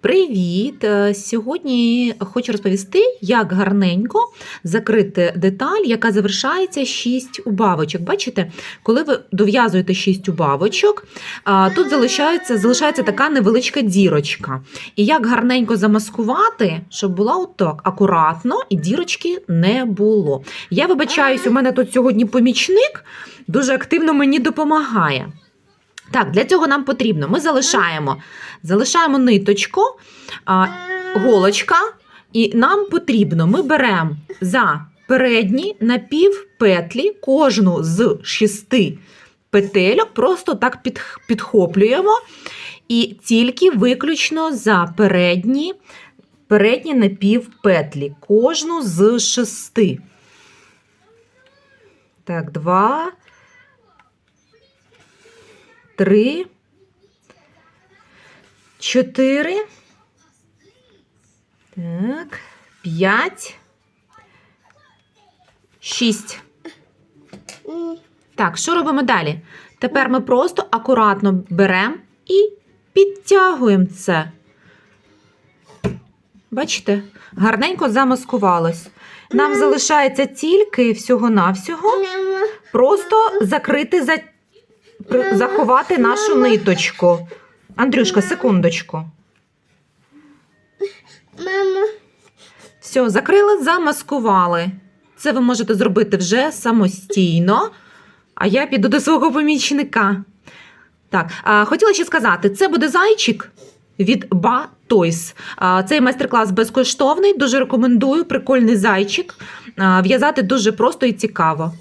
Привіт! Е, Сьогодні хочу розповісти, як гарненько закрити деталь, яка завершається 6 убавочок. Бачите, коли ви дов'язуєте 6 убавочок, тут залишається, залишається така невеличка дірочка. І як гарненько замаскувати, щоб була отак акуратно і дірочки не було. Я вибачаюсь, у мене тут сьогодні помічник дуже активно мені допомагає. Так, для цього нам потрібно. Ми залишаємо, залишаємо ниточку, голочка, і нам потрібно, ми беремо за передні напівпетлі кожну з шести петельок, просто так підхоплюємо. І тільки виключно за передні, передні напівпетлі, кожну з шести. Так, два, три, чотири, так, п'ять, шість. Так, що робимо далі? Тепер ми просто акуратно беремо і підтягуємо це. Бачите, гарненько замаскувалось. Нам залишається тільки всього-навсього просто закрити, за... при- заховати нашу ниточку. Андрюшка, секундочку. Мама, Все, закрили, замаскували. Це ви можете зробити вже самостійно. А я піду до свого помічника. Так, а, хотіла ще сказати: це буде зайчик від Ba Toys. А, Цей майстер-клас безкоштовний. Дуже рекомендую. Прикольний зайчик. А, В'язати дуже просто і цікаво.